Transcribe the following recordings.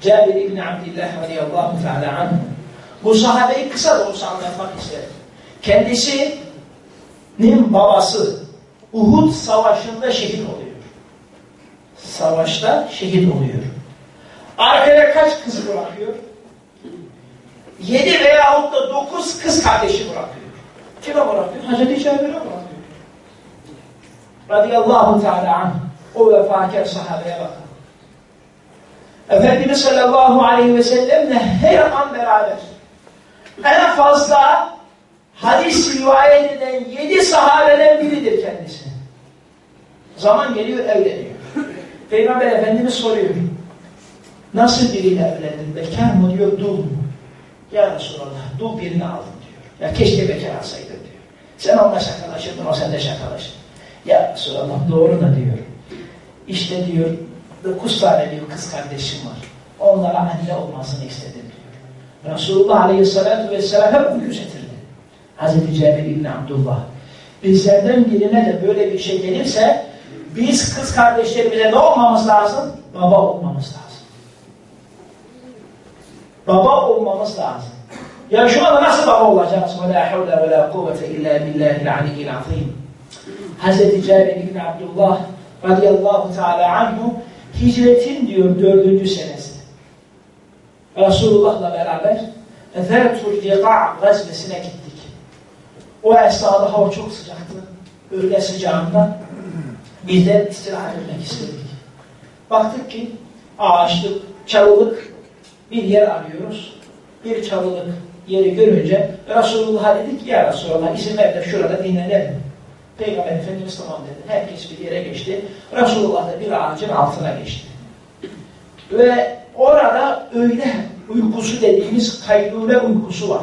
Cabir İbni Abdillah radıyallahu teala anh bu sahabeyi kısa da olsa anlatmak isterim. Kendisinin babası Uhud savaşında şehit oluyor. Savaşta şehit oluyor. Arkaya kaç kız bırakıyor? Yedi veyahut da dokuz kız kardeşi bırakıyor. Kime bırakıyor? Hazreti Cabir'e bırakıyor. Radıyallahu teala anh. O vefakar sahabeye bakın. Efendimiz sallallahu aleyhi ve sellemle her an beraber. En fazla hadis rivayet eden yedi sahabeden biridir kendisi. Zaman geliyor evleniyor. Peygamber Efendimiz soruyor. Nasıl biriyle evlendin? Bekar mı diyor, dul mu? Ya Resulallah, dul birini aldım diyor. Ya keşke bekar alsaydın diyor. Sen onunla şakalaşırdın, o sende şakalaşır. Ya Resulallah doğru da diyor. İşte diyor, Dokuz tane bir kız kardeşim var. Onlara anne olmasını istedim diyor. Resulullah Aleyhisselatü Vesselam hep bunu gözetirdi. Hazreti Cemil İbni Abdullah. Bizlerden birine de böyle bir şey gelirse biz kız kardeşlerimize ne olmamız lazım? Baba olmamız lazım. Baba olmamız lazım. Ya şu anda nasıl baba olacağız? Ve la havle ve la kuvvete illa billahil aliyyil azim. Hazreti Cabir İbni Abdullah radıyallahu teala anhu hicretin diyor dördüncü senesi. Resulullah'la beraber Zertul Liqa gazvesine gittik. O esnada hava çok sıcaktı. Öğle sıcağında biz de istirahat etmek istedik. Baktık ki ağaçlık, çalılık bir yer arıyoruz. Bir çalılık yeri görünce Resulullah'a dedik ya Resulullah izin ver de şurada dinlenelim. Peygamber Efendimiz tamam dedi. Herkes bir yere geçti. Resulullah da bir ağacın altına geçti. Ve orada öyle uykusu dediğimiz kaylule uykusu var.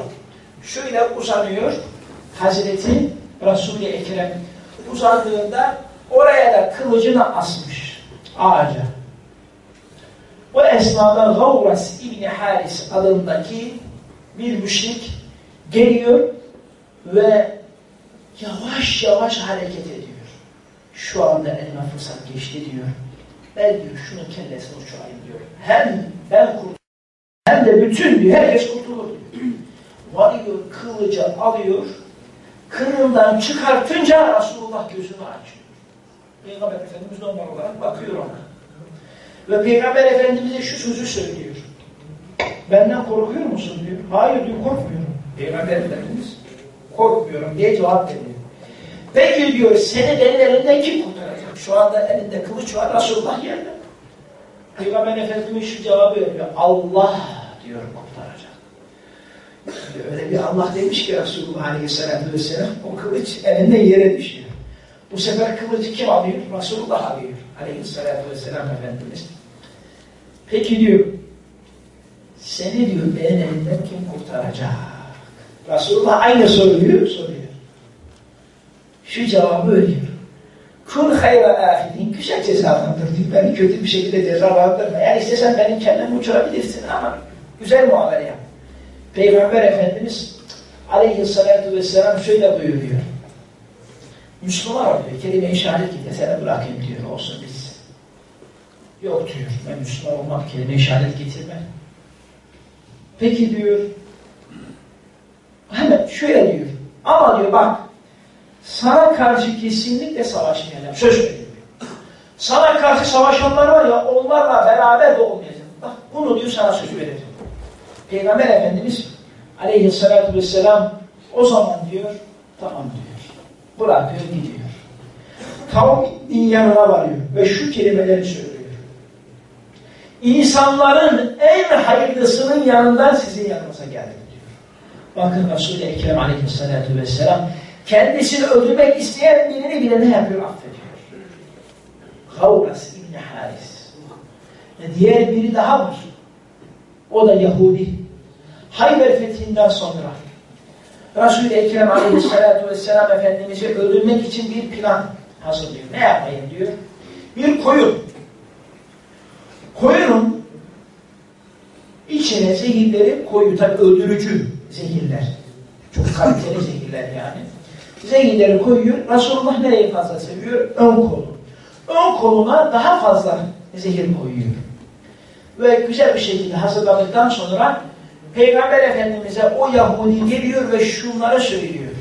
Şöyle uzanıyor Hazreti Resul-i Ekrem uzandığında oraya da kılıcını asmış ağaca. O esnada Gavras İbni Haris adındaki bir müşrik geliyor ve yavaş yavaş hareket ediyor. Şu anda elime fırsat geçti diyor. Ben diyor şunun kellesini uçurayım diyor. Hem ben kurtulurum hem de bütün diyor herkes kurtulur diyor. Varıyor kılıcı alıyor kırığından çıkartınca Resulullah gözünü açıyor. Peygamber Efendimiz normal olarak bakıyor ona. Ve Peygamber Efendimiz'e şu sözü söylüyor. Benden korkuyor musun diyor. Hayır diyor korkmuyorum. Peygamber Efendimiz korkmuyorum diye cevap veriyor. Peki diyor seni benim elimden kim kurtaracak? Şu anda elinde kılıç var Resulullah yerde. Peygamber Efendimiz şu cevabı veriyor. Allah diyor kurtaracak. Öyle bir Allah demiş ki Resulullah Aleyhisselatü Vesselam o kılıç elinden yere düşüyor. Bu sefer kılıcı kim alıyor? Resulullah alıyor. Aleyhisselatü Vesselam Efendimiz. Peki diyor seni diyor benim elimden kim kurtaracak? Resulullah aynı soruyu soruyor. Şu cevabı veriyor. Kun hayra ahidin güzel cezalandır diyor. Beni kötü bir şekilde cezalandırma. Yani istesen benim kendimi uçurabilirsin ama güzel muamele yap. Peygamber Efendimiz aleyhissalatu vesselam şöyle buyuruyor. Müslüman diyor. Kelime-i şehadet getirsene bırakayım diyor. Olsun biz. Yok diyor. Ben Müslüman olmam. Kelime-i şehadet getirmem. Peki diyor. Şöyle diyor. Ama diyor bak sana karşı kesinlikle savaşmayacağım. Söz veriyorum. Sana karşı savaşanlar var ya onlarla beraber de olmayacağım. Bak bunu diyor sana söz vereceğim. Peygamber Efendimiz aleyhissalatü vesselam o zaman diyor tamam diyor. Bırakıyor gidiyor. Kavmin yanına varıyor ve şu kelimeleri söylüyor. İnsanların en hayırlısının yanından sizin yanınıza geldim. Bakın Resul-i Ekrem aleyhissalatü vesselam kendisini öldürmek isteyen birini bile ne yapıyor? Affediyor. Havras İbni Haris. Ve diğer biri daha var. O da Yahudi. Hayber fethinden sonra Resul-i Ekrem aleyhissalatu vesselam Efendimiz'i öldürmek için bir plan hazırlıyor. Ne yapayım diyor. Bir koyun. Koyunun içine zehirleri koyu. Tabi öldürücü zehirler. Çok kaliteli zehirler yani. Zehirleri koyuyor. Resulullah nereyi fazla seviyor? Ön kolu. Ön koluna daha fazla zehir koyuyor. ve güzel bir şekilde hazırladıktan sonra Peygamber Efendimiz'e o Yahudi geliyor ve şunları söylüyor.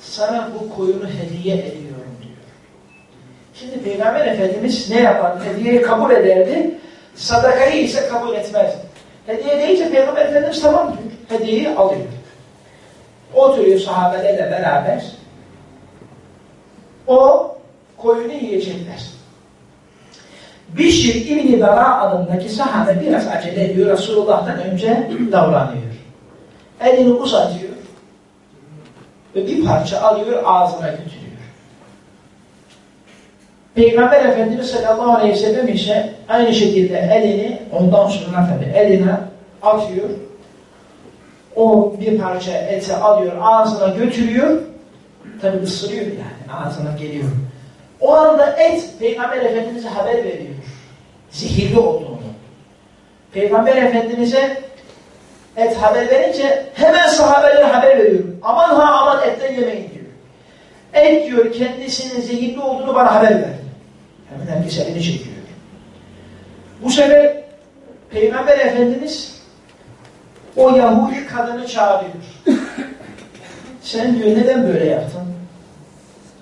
Sana bu koyunu hediye ediyorum diyor. Şimdi Peygamber Efendimiz ne yapar? Hediyeyi kabul ederdi. Sadakayı ise kabul etmez. Hediye deyince Peygamber Efendimiz tamam diyor. Hediyeyi alıyor. Oturuyor sahabelerle beraber. O koyunu yiyecekler. Bişir İbni Dara adındaki sahabe biraz acele ediyor. Resulullah'tan önce davranıyor. Elini uzatıyor. Ve bir parça alıyor ağzına götürüyor. Peygamber Efendimiz sallallahu aleyhi ve sellem ise aynı şekilde elini ondan sonra tabi eline atıyor. O bir parça eti alıyor ağzına götürüyor. Tabi ısırıyor yani ağzına geliyor. O anda et Peygamber Efendimiz'e haber veriyor. Zehirli olduğunu. Peygamber Efendimiz'e et haber verince hemen sahabelere haber veriyor. Aman ha aman etten yemeyin diyor. Et diyor kendisinin zehirli olduğunu bana haber verdi. Hemen herkes elini çekiyor. Bu sefer Peygamber Efendimiz o Yahudi kadını çağırıyor. Sen diyor neden böyle yaptın?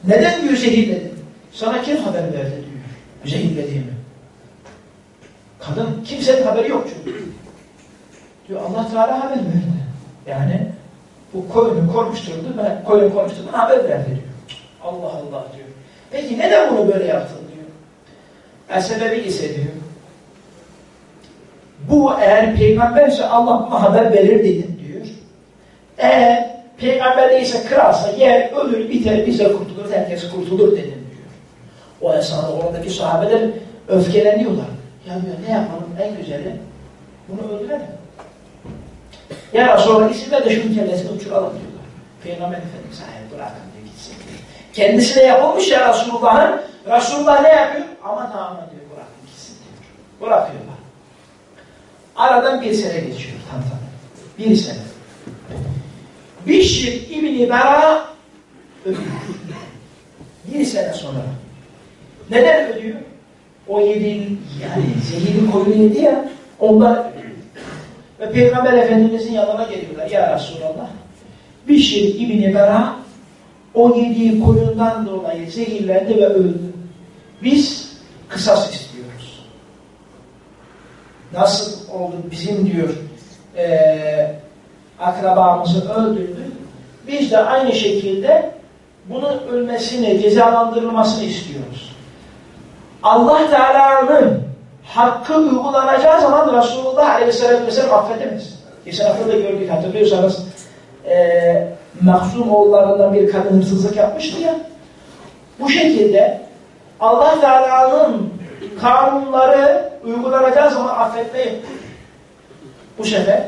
Neden diyor zehirledin? Sana kim haber verdi diyor. Zehirlediğimi. Kadın kimsenin haberi yok çünkü. Diyor Allah Teala haber verdi. Yani bu koyunu konuşturdu ve koyun konuşturdu haber verdi diyor. Allah Allah diyor. Peki neden bunu böyle yaptın diyor. E sebebi ise diyor. Bu eğer peygamberse Allah buna haber verir dedim diyor. Eğer peygamber değilse kralsa yer ölür biter biz de kurtulur herkes kurtulur dedim diyor. O esnada oradaki sahabeler öfkeleniyorlar. Ya diyor ne yapalım en güzeli bunu öldürelim. Ya Resulallah ver de şunun kellesini uçuralım diyorlar. Peygamber Efendimiz hayır bırakın diyor gitsin diyor. Kendisine yapılmış ya Resulullah'ın. Resulullah ne yapıyor? Aman aman diyor bırakın gitsin diyor. Bırakıyorlar. Aradan bir sene geçiyor tam tam. Bir sene. Bişir İbni Bera. Bir sene sonra. Neden ölüyor? O yedi, yani zehirli koyunu yedi ya, ondan ve Peygamber Efendimizin yanına geliyorlar. Ya Resulallah, Bişir İbni Bera o yediği koyundan dolayı zehirlendi ve öldü. Biz kısas istiyoruz. Nasıl oldu bizim diyor e, akrabamızı öldürdü. Biz de aynı şekilde bunun ölmesini, cezalandırılmasını istiyoruz. Allah Teala'nın hakkı uygulanacağı zaman Resulullah Aleyhisselatü Vesselam affedemez. Geçen hafta da gördük hatırlıyorsanız e, Mahzum oğullarından bir kadın hırsızlık yapmıştı ya. Bu şekilde Allah Teala'nın kanunları uygulanacağı zaman affetmeyi bu sefer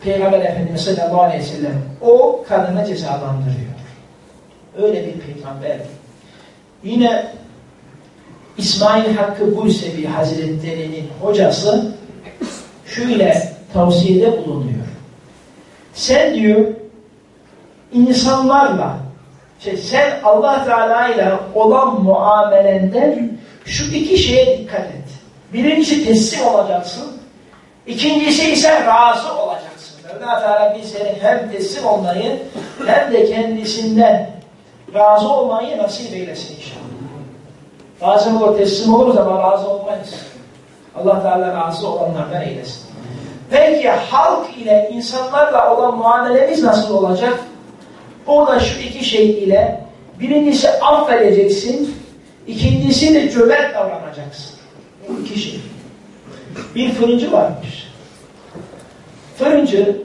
Peygamber Efendimiz sallallahu aleyhi ve sellem o kadını cezalandırıyor. Öyle bir peygamber. Yine İsmail Hakkı Bursevi Hazretleri'nin hocası şöyle tavsiyede bulunuyor. Sen diyor insanlarla şey, sen Allah Teala ile olan muamelende şu iki şeye dikkat et. Birincisi teslim olacaksın. İkincisi ise razı olacaksın. Mevla Teala bizlere hem teslim olmayı hem de kendisinden razı olmayı nasip eylesin inşallah. Bazen olur teslim oluruz ama razı olmayız. Allah Teala razı olanlardan eylesin. Peki halk ile insanlarla olan muamelemiz nasıl olacak? O da şu iki şey ile birincisi affedeceksin, ikincisi de cömert davranacaksın. İki şey. Bir fırıncı varmış. Fırıncı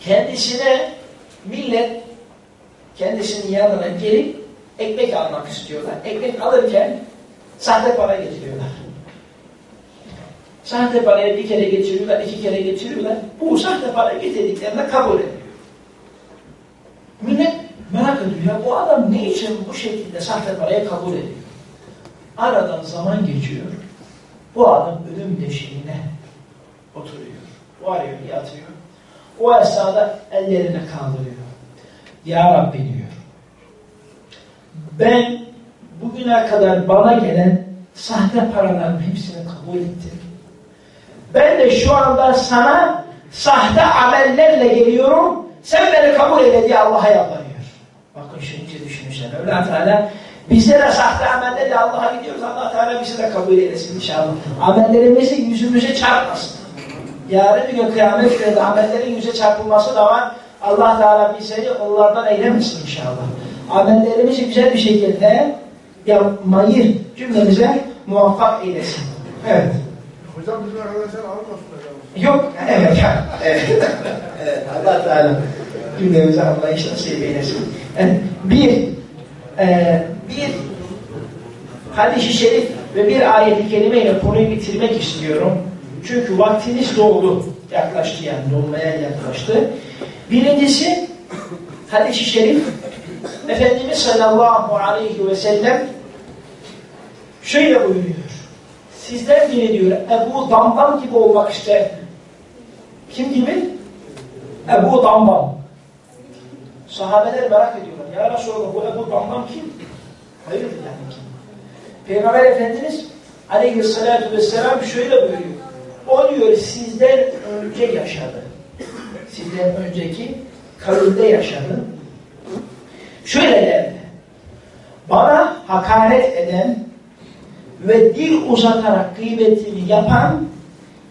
kendisine millet kendisinin yanına gelip ekmek almak istiyorlar. Ekmek alırken sahte para getiriyorlar. Sahte parayı bir kere getiriyorlar, iki kere getiriyorlar. Bu sahte para getirdiklerinde kabul ediyor. Millet merak ediyor ya bu adam ne için bu şekilde sahte parayı kabul ediyor? Aradan zaman geçiyor. Bu adam ölüm deşiğine oturuyor. Varıyor, yatıyor. O esnada ellerini kaldırıyor. Ya Rabbi diyor. Ben bugüne kadar bana gelen sahte paraların hepsini kabul ettim. Ben de şu anda sana sahte amellerle geliyorum. Sen beni kabul eyle diye Allah'a yalvarıyor. Bakın şimdi düşünürsen. Mevla Teala bize de sahte amellerle Allah'a gidiyoruz. Allah Teala bizi de kabul eylesin inşallah. Amellerimizi yüzümüze çarpmasın. Yarın bir gün kıyamet günü amellerin yüze çarpılması da var. Allah Teala bizleri onlardan eylemesin inşallah. Amellerimizi güzel bir şekilde yapmayı cümlemize muvaffak eylesin. Evet. Hocam bizim arkadaşlar almasın hocam. Yok, evet. evet. evet. Allah Teala cümlemize anlayış nasip eylesin. Yani bir, e, bir hadis-i şerif ve bir ayet-i kerimeyle konuyu bitirmek istiyorum. Çünkü vaktiniz doldu. Yaklaştı yani, dolmaya yaklaştı. Birincisi, hadis-i şerif, Efendimiz sallallahu aleyhi ve sellem şöyle buyuruyor. Sizden biri diyor, Ebu Damdam gibi olmak ister. Kim gibi? Ebu Damdam. Sahabeler merak ediyorlar. Ya Resulallah bu Ebu Damdam kim? Hayırdır yani kim? Peygamber Efendimiz aleyhissalatü vesselam şöyle buyuruyor. O diyor sizden önce yaşadı. Sizden önceki kavimde yaşadı. Şöyle derdi. Bana hakaret eden ve dil uzatarak gıybetini yapan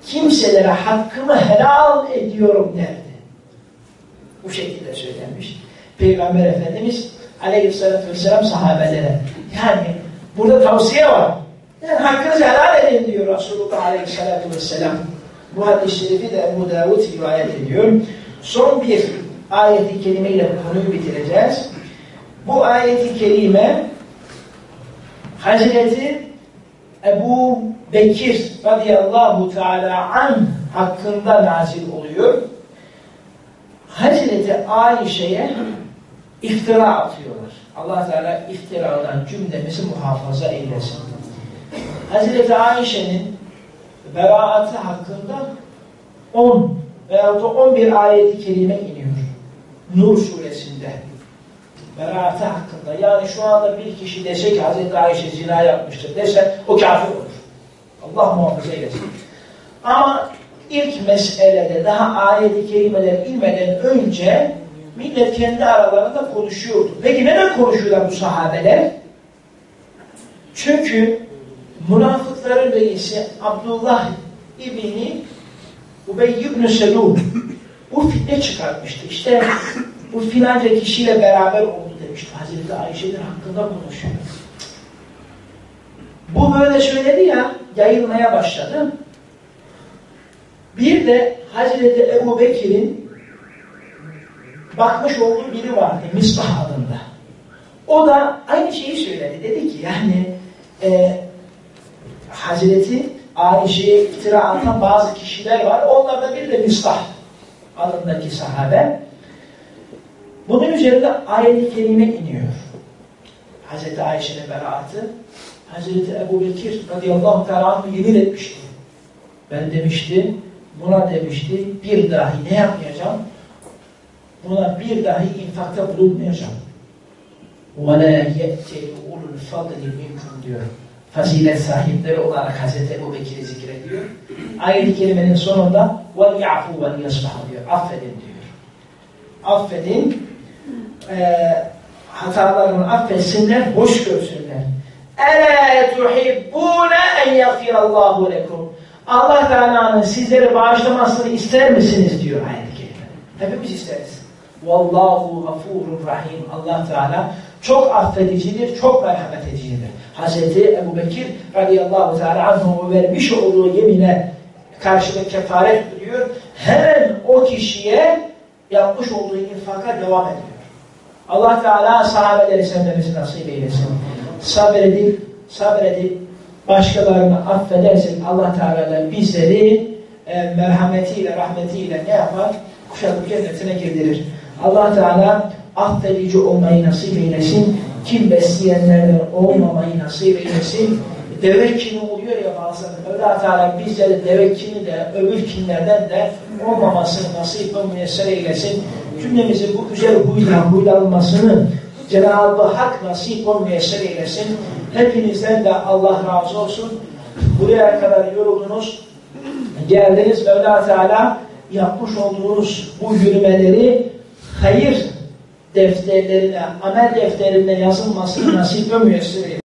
kimselere hakkımı helal ediyorum derdi. Bu şekilde söylenmiş. Peygamber Efendimiz aleyhissalatü vesselam sahabelere. Yani burada tavsiye var. Yani hakkınızı helal edin diyor Resulullah aleyhissalatü vesselam. Bu hadis-i şerifi de Ebu Davud rivayet ediyor. Son bir ayeti kerimeyle konuyu bitireceğiz. Bu ayeti kerime Hazreti Ebu Bekir radıyallahu teala an hakkında nazil oluyor. Hazreti Ayşe'ye iftira atıyorlar. Allah Teala iftiradan cümlemizi muhafaza eylesin. Hazreti Ayşe'nin beraatı hakkında 10 veyahut da 11 ayeti kerime iniyor. Nur suresinde. Beraatı hakkında. Yani şu anda bir kişi dese ki Hazreti Ayşe zina yapmıştır dese o kafir olur. Allah muhafaza eylesin. Ama ilk meselede daha ayet-i kerimeler inmeden önce millet kendi aralarında konuşuyordu. Peki neden konuşuyorlar bu sahabeler? Çünkü münafıkların reisi Abdullah İbni Ubey ibn Selul bu fitne çıkartmıştı. İşte bu filanca kişiyle beraber oldu demişti. Hazreti Ayşe'nin hakkında konuşuyor. Bu böyle söyledi ya, yayılmaya başladı. Bir de Hazreti Ebu Bekir'in bakmış olduğu biri vardı, Misbah adında. O da aynı şeyi söyledi. Dedi ki yani e, Hazreti Ayşe'ye iftira atan bazı kişiler var. Onlardan biri de Misbah adındaki sahabe. Bunun üzerinde ayet-i kerime iniyor. Hazreti Ayşe'nin beraatı. Hazreti Ebu Bekir radıyallahu teala yemin etmişti. Ben demişti, buna demişti, bir dahi ne yapmayacağım? Buna bir dahi infakta bulunmayacağım. وَلَا يَتَّلِ اُلُ الْفَضْلِ مِنْكُمْ diyor. Fazilet sahipleri olarak Hazreti Ebu Bekir'i zikrediyor. Ayet-i kerimenin sonunda وَلْيَعْفُوا وَلْيَصْفَحُ diyor. Affedin diyor. Affedin, e, hatalarını affetsinler, hoş görsünler. اَلَا تُحِبُّونَ اَنْ يَغْفِرَ اللّٰهُ لَكُمْ Allah Teala'nın sizleri bağışlamasını ister misiniz diyor ayet-i kerime. Hepimiz isteriz. Vallahu gafurur rahim. Allah Teala çok affedicidir, çok merhamet edicidir. Hazreti Ebu Bekir radıyallahu teala anhu vermiş olduğu yemine karşılık kefaret ediyor. Hemen o kişiye yapmış olduğu infaka devam ediyor. Allah Teala sahabeleri sevmemizi nasip eylesin. Sabredip, sabredip başkalarını affedersek Allah Teala bizleri e, merhametiyle, rahmetiyle ne yapar? Kuşatıp cennetine girdirir. Allah Teala affedici olmayı nasip eylesin. Kim besleyenlerden olmamayı nasip eylesin. Deve kimi oluyor ya bazen. Allah Teala bizleri deve kimi de öbür kimlerden de olmamasını nasip ve müyesser eylesin. Cümlemizi bu güzel huyla huylanmasını Cenab-ı Hak nasip ve müyesser eylesin. Hepinizden de Allah razı olsun. Buraya kadar yoruldunuz. geldiniz Mevla Teala yapmış olduğunuz bu yürümeleri hayır defterlerine, amel defterine yazılmasını nasip ve müyesser.